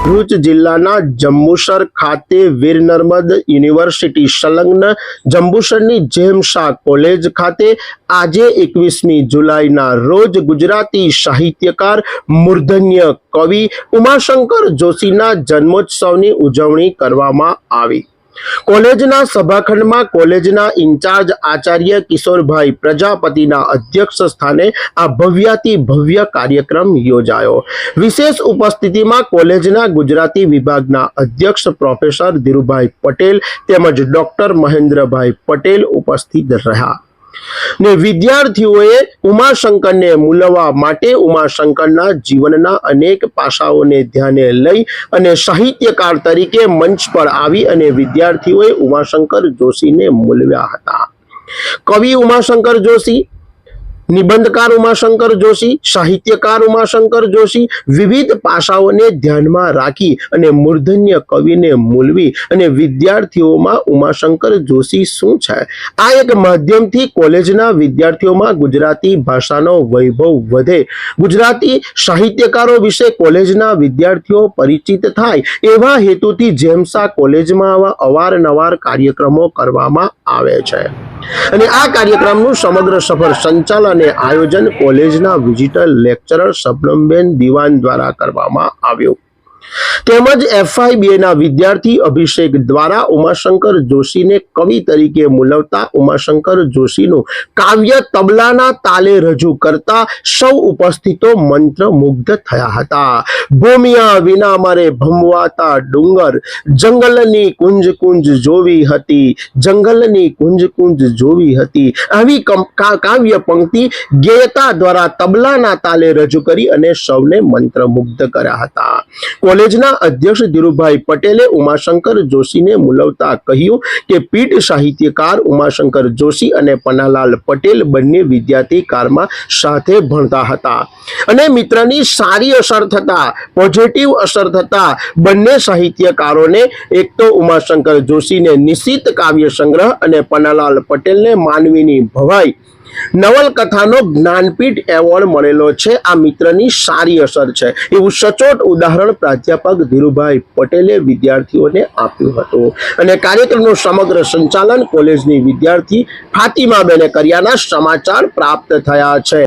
ભરૂચ જિલ્લાના જંબુસર ખાતે વીર નર્મદ યુનિવર્સિટી સંલગ્ન જંબુસરની જેમ કોલેજ ખાતે આજે એકવીસમી જુલાઈના રોજ ગુજરાતી સાહિત્યકાર, મૂર્ધન્ય કવિ ઉમાશંકર જોશીના જન્મોત્સવની ઉજવણી કરવામાં આવી. કોલેજના સભાખંડમાં કોલેજના ઇન્ચાર્જ આચાર્ય કિશોરભાઈ પ્રજાપતિના અધ્યક્ષ સ્થાને આ ભવ્યાતિ ભવ્ય કાર્યક્રમ યોજાયો. વિશેષ ઉપસ્થિતિમાં કોલેજના ગુજરાતી વિભાગના અધ્યક્ષ પ્રોફેસર ધીરુભાઈ પટેલ તેમજ ડોક્ટર મહેન્દ્રભાઈ પટેલ ઉપસ્થિત રહ્યા. ને વિદ્યાર્થીઓએ ઉમાશંકરને મૂલવા માટે ઉમાશંકરના જીવનના અનેક પાસાઓને ધ્યાને લઈ અને સાહિત્યકાર તરીકે મંચ પર આવી અને વિદ્યાર્થીઓએ ઉમાશંકર જોશીને મૂલવ્યા હતા. કવિ ઉમાશંકર જોશી નિબંધકાર ઉમાશંકર જોશી સાહિત્યકાર ઉમાશંકર જોશી, વિવિધ પાસાઓને ધ્યાનમાં રાખી અને મૂર્ધન્ય કવિને મૂલવી અને વિદ્યાર્થીઓમાં ઉમાશંકર જોશી શું છે? આ એક માધ્યમથી કોલેજના વિદ્યાર્થીઓમાં ગુજરાતી ભાષાનો વૈભવ વધે. ગુજરાતી સાહિત્યકારો વિશે કોલેજના વિદ્યાર્થીઓ પરિચિત થાય એવા હેતુથી જેમસા કોલેજમાં આવા અવારનવાર કાર્યક્રમો કરવામાં આવે છે. અને આ કાર્યક્રમનું સમગ્ર સફળ સંચાલન અને આયોજન કોલેજના વિઝિટર લેક્ચરર શબનમબેન દિવાન દ્વારા કરવામાં આવ્યું. તેમજ એફઆઈબીએ ના વિદ્યાર્થી અભિષેક દ્વારા ઉમાશંકર જોશીને કવિ તરીકે મુલવતા ઉમાશંકર જોશીનું કાવ્ય તબલાના તાલે રજૂ કરતા સૌ ઉપસ્થિતો મંત્રમુગ્ધ થયા હતા. ભૂમિયા વિના મારે ભમવાતા ડુંગર, જંગલની કુંજ કુંજ જોવી હતી, જંગલની કુંજ કુંજ જોવી હતી. આવી કાવ્ય પંક્તિ ગેયતા દ્વારા તબલાના તાલે રજૂ કરી અને સૌને મંત્રમુગ્ધ કર્યા હતા. કોલેજના અધ્યક્ષ ધીરુભાઈ પટેલે ઉમાશંકર જોશીને મુલવતા કહ્યું કે પીઠ સાહિત્યકાર ઉમાશંકર જોશી અને પન્નાલાલ પટેલ બંને વિદ્યાર્થી કાળમાં સાથે ભણતા હતા. અને મિત્રની સારી અસર થતા પોઝિટિવ અસર થતા, બંને સાહિત્યકારોને એક તો ઉમાશંકર જોશીને નિશ્ચિત કાવ્ય સંગ્રહ અને પન્નાલાલ પટેલને માનવીની ભવાઈ નવલકથાનો જ્ઞાનપીઠ એવોર્ડ મળેલો છે. આ મિત્રની સારી અસર છે. એવું સચોટ ઉદાહરણ પ્રાધ્યાપક ધીરુભાઈ પટેલે વિદ્યાર્થીઓને આપ્યું હતું. અને કાર્યક્રમનું સમગ્ર સંચાલન કોલેજની વિદ્યાર્થી ફાતિમાબેને કર્યાના સમાચાર પ્રાપ્ત થયા છે.